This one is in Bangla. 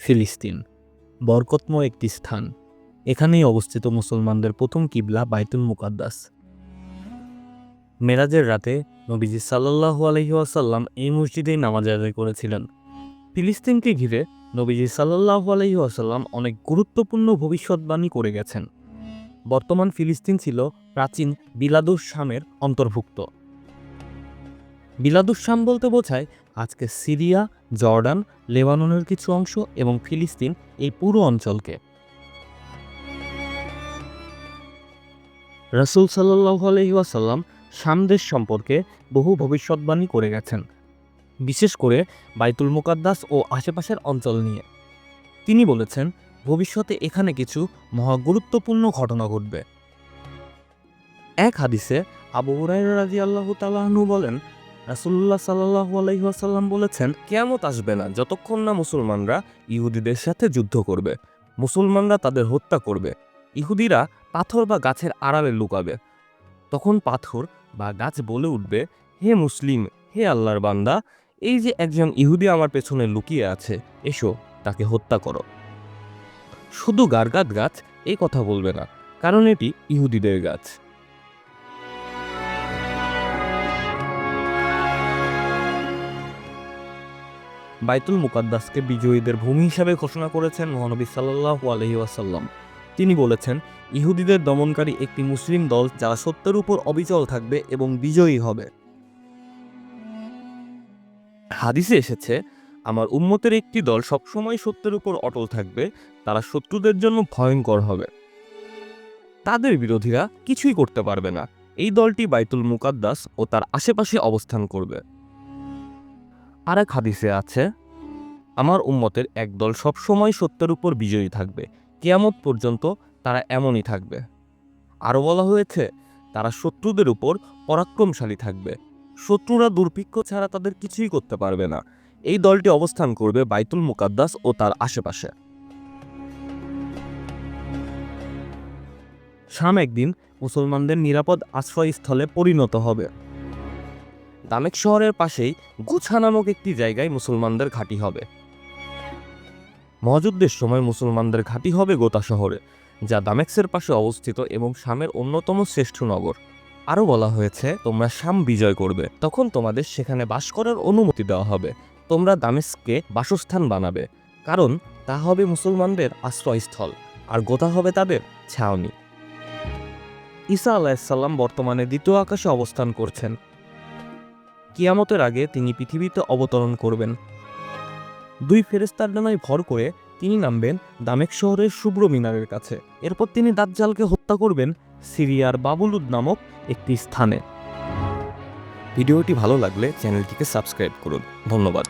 ফিলিস্তিন, বরকতময় একটি স্থান। এখানেই অবস্থিত মুসলমানদের প্রথম কিবলা বাইতুল মুকাদ্দাস। মেরাজের রাতে নবীজি সাল্লাল্লাহু আলহি আসাল্লাম এই মসজিদেই নামাজ আদায় করেছিলেন। ফিলিস্তিনকে ঘিরে নবীজি সাল্লাল্লাহু আলহি আসাল্লাম অনেক গুরুত্বপূর্ণ ভবিষ্যৎবাণী করে গেছেন। বর্তমান ফিলিস্তিন ছিল প্রাচীন বিলাদুস শামের অন্তর্ভুক্ত। বিলাদুস শাম বলতে বোঝায়, আজকে সিরিয়া, জর্ডান, লেবাননের কিছু অংশ এবং ফিলিস্তিন এই পুরো অঞ্চলকে। রসুল সাল্লাহ আলহিউসাল্লাম সামদেশ সম্পর্কে বহু ভবিষ্যৎবাণী করে গেছেন, বিশেষ করে বাইতুল মুকাদ্দাস ও আশেপাশের অঞ্চল নিয়ে। তিনি বলেছেন, ভবিষ্যতে এখানে কিছু মহা গুরুত্বপূর্ণ ঘটনা ঘটবে। এক হাদিসে আবু রাজি আল্লাহ তালাহনু বলেন রাসুল্লাহ সাল্লাহ বলেছেন, কেয়ামত আসবে না যতক্ষণ না মুসলমানরা ইহুদিদের সাথে যুদ্ধ করবে। মুসলমানরা তাদের হত্যা করবে। ইহুদিরা পাথর বা গাছের আড়ালে লুকাবে। তখন পাথর বা গাছ বলে উঠবে, হে মুসলিম, হে আল্লাহর বান্দা, এই যে একজন ইহুদি আমার পেছনে লুকিয়ে আছে, এসো, তাকে হত্যা করো। শুধু গারগাত গাছ এই কথা বলবে না, কারণ এটি ইহুদিদের গাছ। বাইতুল মুকাদ্দাসকে বিজয়ীদের ভূমি হিসাবে ঘোষণা করেছেন মহানবী সাল্লাহ আলহি ওয়াসাল্লাম। তিনি বলেছেন, ইহুদিদের দমনকারী একটি মুসলিম দল যারা সত্যের উপর অবিচল থাকবে এবং বিজয়ী হবে। হাদিসে এসেছে, আমার উম্মতের একটি দল সবসময় সত্যের উপর অটল থাকবে, তারা শত্রুদের জন্য ভয়ঙ্কর হবে। তাদের বিরোধীরা কিছুই করতে পারবে না। এই দলটি বাইতুল মুকাদ্দাস ও তার আশেপাশে অবস্থান করবে। আর এক হাদিসে আছে, আমার উম্মতের একদল সবসময় সত্যের উপর বিজয়ী থাকবে। কেয়ামত পর্যন্ত তারা এমনই থাকবে। আরও বলা হয়েছে, তারা শত্রুদের উপর পরাক্রমশালী থাকবে। শত্রুরা দুর্ভিক্ষ ছাড়া তাদের কিছুই করতে পারবে না। এই দলটি অবস্থান করবে বাইতুল মুকাদ্দাস ও তার আশেপাশে। শাম একদিন মুসলমানদের নিরাপদ আশ্রয়স্থলে পরিণত হবে। দামেক শহরের পাশেই গুছা নামক একটি জায়গায় মুসলমানদের ঘাঁটি হবে। মহাযুদ্ধের সময় মুসলমানদের ঘাঁটি হবে গোতা শহরে, যা দামেক্সের পাশে অবস্থিত এবং শামের অন্যতম শ্রেষ্ঠ নগর। আরও বলা হয়েছে, তোমরা শাম বিজয় করবে। তখন তোমাদের সেখানে বাস করার অনুমতি দেওয়া হবে। তোমরা দামেস্ককে বাসস্থান বানাবে। কারণ তা হবে মুসলমানদের আশ্রয়স্থল, আর গোতা হবে তাদের ছাউনি। ঈসা আলাহিসাল্লাম বর্তমানে দ্বিতীয় আকাশে অবস্থান করছেন। কিয়ামতের আগে তিনি পৃথিবীতে অবতরণ করবেন। দুই ফেরেস্তার ডানায় ভর করে তিনি নামবেন দামেক শহরের শুভ্র মিনারের কাছে। এরপর তিনি দাজ্জালকে হত্যা করবেন সিরিয়ার বাবুলুদ নামক একটি স্থানে। ভিডিওটি ভালো লাগলে চ্যানেলটিকে সাবস্ক্রাইব করুন। ধন্যবাদ।